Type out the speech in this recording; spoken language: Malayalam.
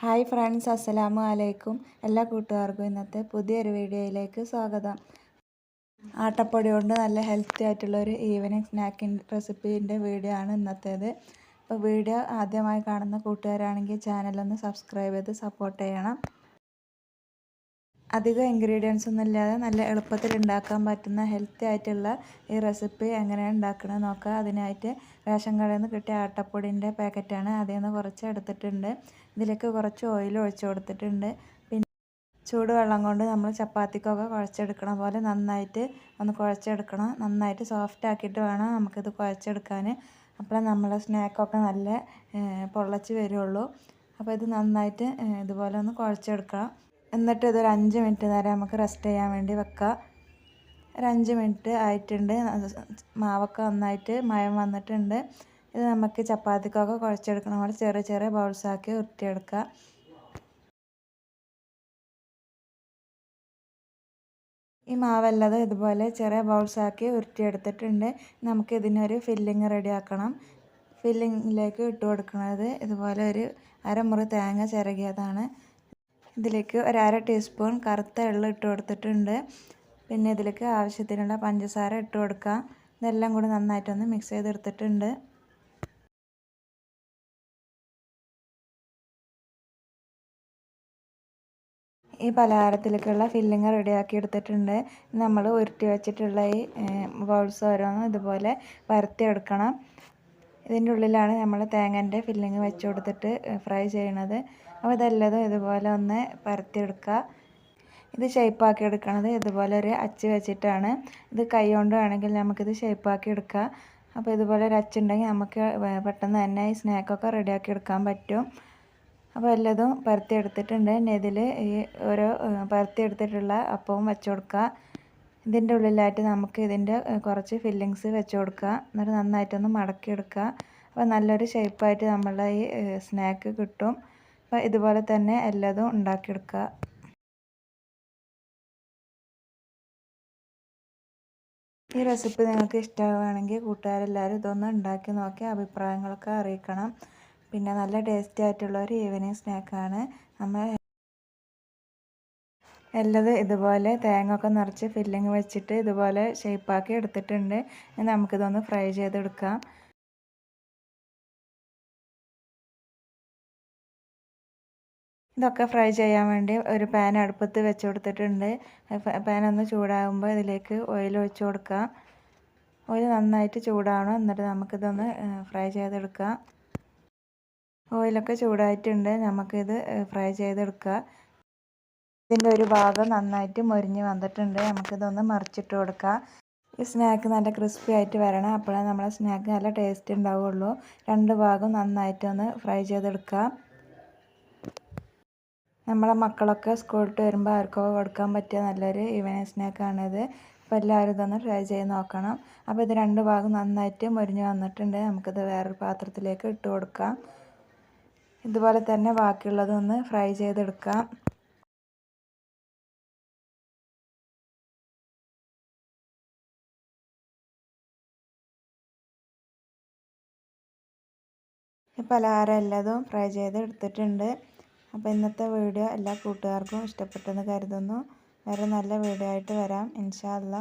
ഹായ് ഫ്രണ്ട്സ് അസ്സലാമു അലൈക്കും. എല്ലാ കൂട്ടുകാർക്കും ഇന്നത്തെ പുതിയൊരു വീഡിയോയിലേക്ക് സ്വാഗതം. ആട്ടപ്പൊടി കൊണ്ട് നല്ല ഹെൽത്തി ആയിട്ടുള്ള ഒരു ഈവനിങ് സ്നാക്കിന്റെ റെസിപ്പീന്റെ വീഡിയോ ആണ് ഇന്നത്തേത്. അപ്പോൾ വീഡിയോ ആദ്യമായി കാണുന്ന കൂട്ടുകാരാണെങ്കിൽ ചാനലൊന്ന് സബ്സ്ക്രൈബ് ചെയ്ത് സപ്പോർട്ട് ചെയ്യണം. അധികം ഇൻഗ്രീഡിയൻസ് ഒന്നും ഇല്ലാതെ നല്ല എളുപ്പത്തിൽ ഉണ്ടാക്കാൻ പറ്റുന്ന ഹെൽത്തി ആയിട്ടുള്ള ഈ റെസിപ്പി എങ്ങനെയാണ് ഉണ്ടാക്കണമെന്ന് നോക്കുക അതിനായിട്ട് റേഷൻ കടയിൽ നിന്ന് കിട്ടിയ ആട്ടപ്പൊടിന്റെ പാക്കറ്റാണ് അതിൽ നിന്ന് കുറച്ച് എടുത്തിട്ടുണ്ട്. ഇതിലേക്ക് കുറച്ച് ഓയിൽ ഒഴിച്ചു കൊടുത്തിട്ടുണ്ട്. പിന്നെ ചൂടുവെള്ളം കൊണ്ട് നമ്മൾ ചപ്പാത്തിക്കൊക്കെ കുഴച്ചെടുക്കണ പോലെ നന്നായിട്ട് ഒന്ന് കുഴച്ചെടുക്കണം. നന്നായിട്ട് സോഫ്റ്റ് ആക്കിയിട്ട് വേണം നമുക്കിത് കുഴച്ചെടുക്കാൻ. അപ്പോൾ നമ്മളെ സ്നാക്കൊക്കെ നല്ല പൊള്ളച്ച് വരുള്ളൂ. അപ്പോൾ ഇത് നന്നായിട്ട് ഇതുപോലെ ഒന്ന് കുഴച്ചെടുക്കണം. എന്നിട്ട് ഇതൊരു അഞ്ച് മിനിറ്റ് നേരം നമുക്ക് റെസ്റ്റ് ചെയ്യാൻ വേണ്ടി വെക്കാം. ഒരു അഞ്ച് മിനിറ്റ് ആയിട്ടുണ്ട്. മാവൊക്കെ നന്നായിട്ട് മയം വന്നിട്ടുണ്ട്. ഇത് നമുക്ക് ചപ്പാത്തിക്കൊക്കെ കുഴച്ചെടുക്കണം. പോലെ ചെറിയ ചെറിയ ബൗൾസാക്കി ഉരുട്ടിയെടുക്കുക ഈ മാവല്ലത് ഇതുപോലെ ചെറിയ ബൗൾസാക്കി ഉരുട്ടിയെടുത്തിട്ടുണ്ട്. നമുക്ക് ഇതിനൊരു ഫില്ലിങ് റെഡിയാക്കണം ഫില്ലിങ്ങിലേക്ക് ഇട്ട് കൊടുക്കുന്നത് ഇതുപോലെ ഒരു അരമുറി തേങ്ങ ചിരകിയതാണ്. ഇതിലേക്ക് ഒരു അര ടീസ്പൂൺ കറുത്ത എള്ള് ഇട്ട് കൊടുത്തിട്ടുണ്ട്. പിന്നെ ഇതിലേക്ക് ആവശ്യത്തിനുള്ള പഞ്ചസാര ഇട്ട് കൊടുക്കാം ഇതെല്ലാം കൂടി നന്നായിട്ടൊന്ന് മിക്സ് ചെയ്തെടുത്തിട്ടുണ്ട്. ഈ പലഹാരത്തിലേക്കുള്ള ഫില്ലിങ് റെഡിയാക്കി എടുത്തിട്ടുണ്ട്. നമ്മൾ ഉരുട്ടി വെച്ചിട്ടുള്ള ഈ ബൗൾസ് ഓരോന്നും ഇതുപോലെ പരത്തിയെടുക്കണം ഇതിന്റെ ഉള്ളിലാണ് നമ്മൾ തേങ്ങന്റെ ഫില്ലിങ് വെച്ച് കൊടുത്തിട്ട് ഫ്രൈ ചെയ്യണത്. അപ്പോൾ ഇതെല്ലതും ഇതുപോലെ ഒന്ന് പരത്തിയെടുക്കുക. ഇത് ഷേപ്പാക്കി എടുക്കണത് ഇതുപോലെ ഒരു അച്ച് വെച്ചിട്ടാണ്. ഇത് കൈ കൊണ്ട് വേണമെങ്കിൽ നമുക്കിത് ഷേപ്പാക്കി എടുക്കാം. അപ്പോൾ ഇതുപോലെ ഒരു അച്ചുണ്ടെങ്കിൽ നമുക്ക് പെട്ടെന്ന് തന്നെ ഈ സ്നാക്കൊക്കെ റെഡിയാക്കി എടുക്കാൻ പറ്റും. അപ്പോൾ എല്ലതും പരത്തി എടുത്തിട്ടുണ്ട് ഇതിൽ ഈ ഓരോ പരത്തി എടുത്തിട്ടുള്ള അപ്പവും വെച്ച് കൊടുക്കുക. ഇതിന്റെ ഉള്ളിലായിട്ട് നമുക്ക് ഇതിന്റെ കുറച്ച് ഫില്ലിങ്സ് വെച്ച് കൊടുക്കുക. എന്നിട്ട് നന്നായിട്ടൊന്ന് മടക്കിയെടുക്കുക. അപ്പോൾ നല്ലൊരു ഷേപ്പായിട്ട് നമ്മളുടെ ഈ സ്നാക്ക് കിട്ടും. അപ്പോൾ ഇതുപോലെ തന്നെ എല്ലാതും ഉണ്ടാക്കിയെടുക്കുക. ഈ റെസിപ്പി നിങ്ങൾക്ക് ഇഷ്ടമാവുകയാണെങ്കിൽ കൂട്ടുകാരെല്ലാവരും ഇതൊന്ന് ഉണ്ടാക്കി നോക്കി അഭിപ്രായങ്ങളൊക്കെ അറിയിക്കണം. പിന്നെ നല്ല ടേസ്റ്റി ആയിട്ടുള്ള ഒരു ഈവനിങ് സ്നാക്കാണ് നമ്മൾ എല്ലത് ഇതുപോലെ തേങ്ങ ഒക്കെ നിറച്ച് ഫില്ലിങ് വെച്ചിട്ട് ഇതുപോലെ ഷേപ്പാക്കി എടുത്തിട്ടുണ്ട്. നമുക്കിതൊന്ന് ഫ്രൈ ചെയ്തെടുക്കാം. ഇതൊക്കെ ഫ്രൈ ചെയ്യാൻ വേണ്ടി ഒരു പാൻ അടുപ്പത്ത് വെച്ച് കൊടുത്തിട്ടുണ്ട്. പാൻ ഒന്ന് ചൂടാകുമ്പോൾ ഇതിലേക്ക് ഓയിൽ ഒഴിച്ചു കൊടുക്കാം. ഓയിൽ നന്നായിട്ട് ചൂടാവണം. എന്നിട്ട് നമുക്കിതൊന്ന് ഫ്രൈ ചെയ്തെടുക്കാം. ഓയിലൊക്കെ ചൂടായിട്ടുണ്ട്. നമുക്കിത് ഫ്രൈ ചെയ്തെടുക്കുക ഇതിന്റെ ഒരു ഭാഗം നന്നായിട്ട് മൊരിഞ്ഞ് വന്നിട്ടുണ്ട്. നമുക്കിതൊന്ന് മറിച്ചിട്ട് കൊടുക്കാം. ഈ സ്നാക്ക് നല്ല ക്രിസ്പി ആയിട്ട് വരണം. അപ്പോഴേ നമ്മളെ സ്നാക്ക് നല്ല ടേസ്റ്റ് ഉണ്ടാവുള്ളൂ. രണ്ട് ഭാഗം നന്നായിട്ടൊന്ന് ഫ്രൈ ചെയ്തെടുക്കാം. നമ്മളെ മക്കളൊക്കെ സ്കൂളിട്ട് വരുമ്പോൾ അവർക്കൊക്കെ കൊടുക്കാൻ പറ്റിയ നല്ലൊരു ഈവനിങ് സ്നാക്കാണിത്. അപ്പോൾ എല്ലാവരും ഇതൊന്ന് ട്രൈ ചെയ്ത് നോക്കണം. അപ്പോൾ ഇത് രണ്ട് ഭാഗം നന്നായിട്ട് മുരിഞ്ഞ് വന്നിട്ടുണ്ട്. നമുക്കിത് വേറൊരു പാത്രത്തിലേക്ക് ഇട്ട് കൊടുക്കാം. ഇതുപോലെ തന്നെ ബാക്കിയുള്ളതൊന്ന് ഫ്രൈ ചെയ്തെടുക്കാം. പലഹാരം എല്ലാതും ഫ്രൈ ചെയ്ത് എടുത്തിട്ടുണ്ട് അപ്പോൾ ഇന്നത്തെ വീഡിയോ എല്ലാ കൂട്ടുകാർക്കും ഇഷ്ടപ്പെട്ടെന്ന് കരുതുന്നു. വേറെ നല്ല വീഡിയോ ആയിട്ട് വരാം. ഇൻഷാ അല്ലാ